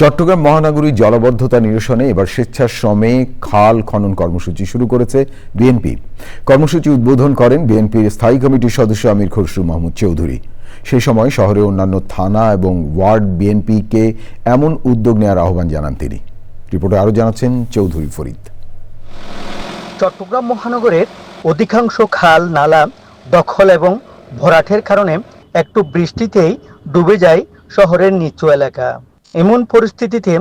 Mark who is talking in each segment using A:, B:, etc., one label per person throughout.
A: চট্টগ্রাম মহানগরী জলবদ্ধতা নিরসনে এবার স্বেচ্ছাশ্রমে খাল খনন কর্মসূচি শুরু করেছে বিএনপি কর্মসূচি উদ্বোধন করেন বিএনপির স্থায়ী কমিটির সদস্য আমির খসরু মাহমুদ চৌধুরী সেই সময় শহরে অন্যান্য থানা এবং ওয়ার্ড বিএনপিকে এমন উদ্যোগ নেওয়ার আহ্বান জানান তিনি রিপোর্টে আরও জানাচ্ছেন চৌধুরী ফরিদ
B: চট্টগ্রাম মহানগরের অধিকাংশ খাল নালা দখল এবং ভরাটের কারণে একটু বৃষ্টিতেই ডুবে যায় শহরের নিচু এলাকা এমন পরিস্থিতিতে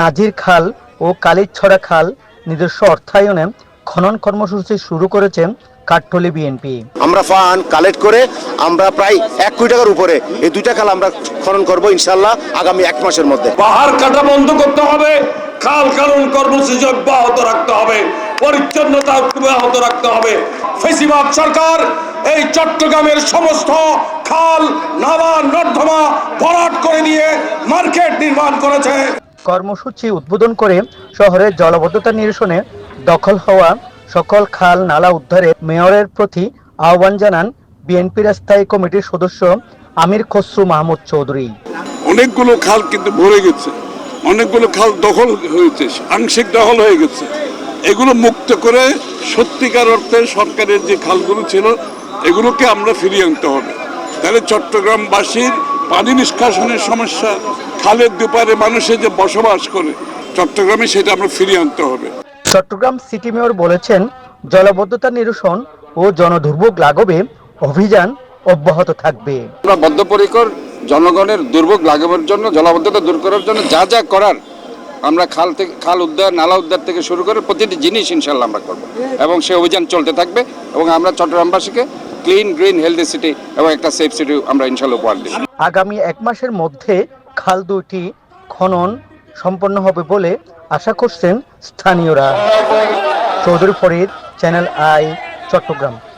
B: নাজির খাল ও কালিছড়া খাল নিজস্ব অর্থায়নে খনন কর্মসূচি শুরু করেছেন বিএনপি
C: আমরা ফান কালেক্ট করে আমরা প্রায় এক কোটি টাকার উপরে এই দুইটা খাল আমরা খনন করব ইনশাল্লাহ আগামী এক মাসের মধ্যে
D: পাহাড় কাটা বন্ধ করতে হবে খাল খনন কর্মসূচি অব্যাহত রাখতে হবে পরিচ্ছন্নতা অব্যাহত রাখতে হবে ফেসিবাদ সরকার এই চট্টগ্রামের সমস্ত খাল নালা নর্দমা ভরাট করে নিয়ে মার্কেট নির্মাণ করেছে
B: কর্মসূচি উদ্বোধন করে শহরের জলবদ্ধতা নিরসনে দখল হওয়া সকল খাল নালা উদ্ধারে মেয়রের প্রতি আহ্বান জানান বিএনপির স্থায়ী কমিটির সদস্য আমির খসরু মাহমুদ চৌধুরী
E: অনেকগুলো খাল কিন্তু ভরে গেছে অনেকগুলো খাল দখল হয়েছে আংশিক দখল হয়ে গেছে এগুলো মুক্ত করে সত্যিকার অর্থে সরকারের যে খালগুলো ছিল এগুলোকে আমরা ফিরিয়ে আনতে হবে তাহলে চট্টগ্রামবাসীর পানি নিষ্কাশনের সমস্যা খালের দুপারে মানুষের যে বসবাস করে চট্টগ্রামে সেটা আমরা ফিরিয়ে আনতে হবে
B: চট্টগ্রাম সিটি মেয়র বলেছেন জলাবদ্ধতা নিরসন ও জনদুর্ভোগ লাঘবে অভিযান অব্যাহত থাকবে
F: আমরা বদ্ধপরিকর জনগণের দুর্ভোগ লাঘবের জন্য জলবদ্ধতা দূর করার জন্য যা যা করার আমরা খাল থেকে খাল উদ্ধার নালা উদ্ধার থেকে শুরু করে প্রতিটি জিনিস ইনশাল্লাহ আমরা করব এবং সে অভিযান চলতে থাকবে এবং আমরা চট্টগ্রামবাসীকে ক্লিন গ্রিন হেলদি সিটি এবং একটা সেফ সিটি আমরা ইনশাল্লাহ উপহার দিই
B: আগামী এক মাসের মধ্যে খাল দুটি খনন সম্পন্ন হবে বলে আশা করছেন স্থানীয়রা চৌধুরী ফরিদ চ্যানেল আই চট্টগ্রাম